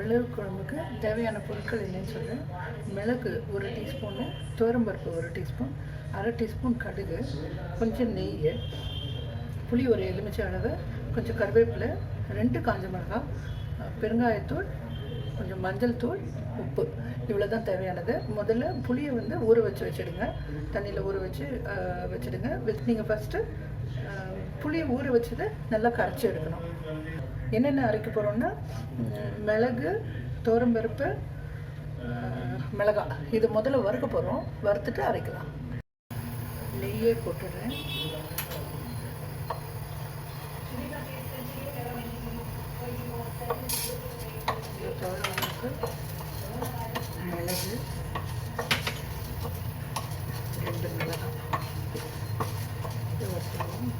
மிளகு குழம்புக்கு தேவையான பொருட்கள் என்னன்னு சொல்கிறேன் மிளகு ஒரு டீஸ்பூனு துவரம்பருப்பு ஒரு டீஸ்பூன் அரை டீஸ்பூன் கடுகு கொஞ்சம் நெய் புளி ஒரு எலுமிச்சை அளவு கொஞ்சம் கருவேப்பிலை ரெண்டு காஞ்ச மிளகாய் பெருங்காயத்தூள் கொஞ்சம் மஞ்சள் தூள் உப்பு. இவ்வளோ தான் தேவையானது. முதல்ல புளியை வந்து ஊற வச்சு வச்சுடுங்க. தண்ணியில் ஊற வச்சு வச்சுடுங்க. நீங்கள் ஃபஸ்ட்டு புளியை ஊற வச்சதை நல்லா கரைச்சி எடுக்கணும். என்னென்ன அரைக்க போகிறோம்னா மிளகு தோரம்பருப்பு மிளகாய். இது முதல்ல வறுக்க போகிறோம் வறுத்துட்டு அரைக்கலாம். நெய்யே போட்டுடுறேன் இது துவரம்பருப்பு, மிளகு ரெண்டு மிளகாய் இது வறுத்துடுவோம்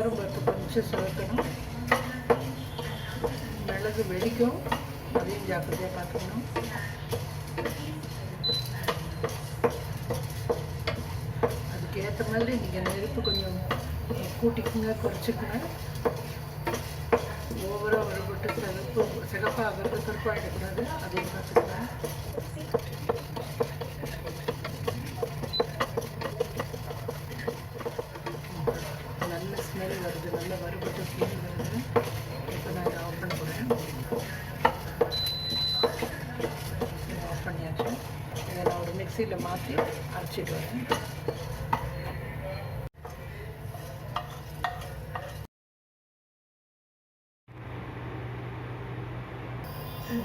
தோரம் பருப்பு கொஞ்சம் சேர்க்கணும். மிளகு வெடிக்கும். அதையும் ஜாக்கிரதையாக பார்த்துக்கணும். அதுக்கேற்ற மாதிரி நீங்கள் நெருப்பு கொஞ்சம் கூட்டிக்குங்க குறைச்சிக்குங்க. ஓவராக வரப்பட்டு சிகப்பு சிகப்பாக ஆகிறது கருப்பாகிடக்கூடாது அதையும் பார்த்துக்கணும் நல்ல ஸ்மெல் வருது நல்ல வறுபட்டு ஸ்மெல் வருது. இப்போ நான் இதை ஆஃப் பண்ண போகிறேன் ஆஃப் பண்ணியாச்சு. இதை நான் ஒரு மிக்சியில் மாற்றி அரைச்சிட்டு வரேன்.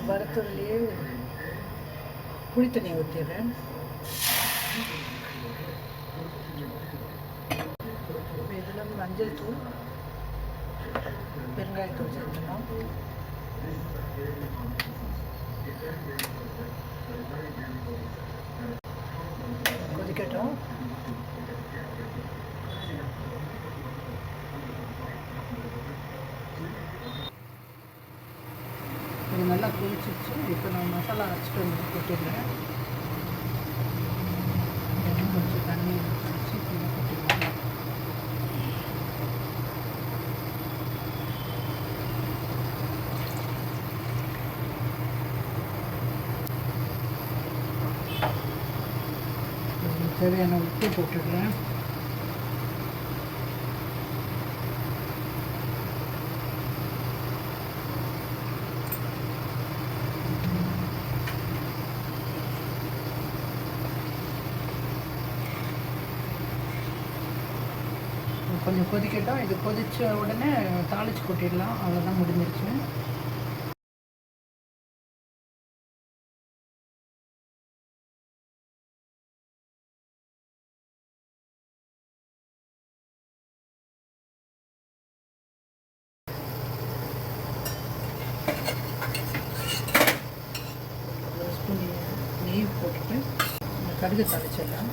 வறுத்ததுலேயே புளி தண்ணி ஊற்றிடுறேன் இதில் மஞ்சள் தூள். பெருங்காயத்தூள் சேர்த்துக்கலாம் கொதிக்கட்டும் இது நல்லா கொதிச்சிச்சு இப்போ நான் மசாலா அரைச்சிட்டு வந்து கொட்டிடுறேன் இன்னும் கொஞ்சம் தண்ணி வச்சு கீழே கொட்டிடுறேன் இதுக்கு தேவையான உப்பு போட்டுடுறேன் கொஞ்சம் கொதிக்கட்டும். இது கொதிச்ச உடனே தாளிச்சு கொட்டிடலாம். அவ்வளோதான் முடிஞ்சிருச்சு ஒரு ஸ்பூன் நெய் போட்டுட்டு இந்த கடுகு தாளிச்சிடலாம்.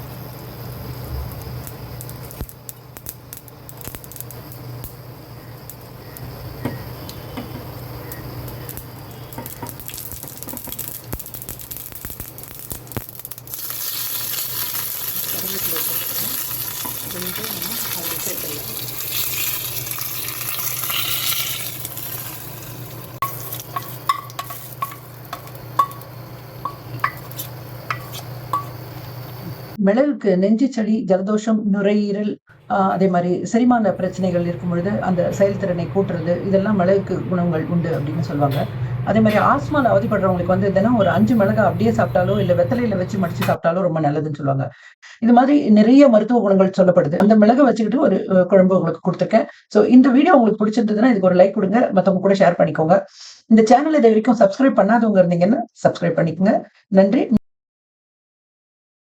கடுகு போட்டுக்கலாம். கொஞ்சம் நம்ம சேர்த்துடலாம் மிளகுக்கு நெஞ்சு சளி ஜலதோஷம் நுரையீரல் அதே மாதிரி செரிமான பிரச்சனைகள் இருக்கும் பொழுது அந்த செயல்திறனை கூட்டுறது இதெல்லாம் மிளகுக்கு குணங்கள் உண்டு அப்படின்னு சொல்லுவாங்க. அதே மாதிரி ஆஸ்மால அவதிப்படுறவங்களுக்கு வந்து தினம் ஒரு அஞ்சு மிளகா அப்படியே சாப்பிட்டாலோ இல்லை வெத்தலையில வச்சு மடிச்சு சாப்பிட்டாலோ ரொம்ப நல்லதுன்னு சொல்லுவாங்க. இது மாதிரி நிறைய மருத்துவ குணங்கள் சொல்லப்படுது. அந்த மிளகை வச்சுக்கிட்டு ஒரு குழம்பு உங்களுக்கு கொடுத்துருக்கேன். ஸோ இந்த வீடியோ உங்களுக்கு பிடிச்சிருந்ததுன்னா இதுக்கு ஒரு லைக் கொடுங்க. மற்றவங்க கூட ஷேர் பண்ணிக்கோங்க. இந்த சேனல் இது வரைக்கும் சப்ஸ்கிரைப் பண்ணாதவங்க இருந்தீங்கன்னா சப்ஸ்கிரைப் பண்ணிக்கோங்க. நன்றி.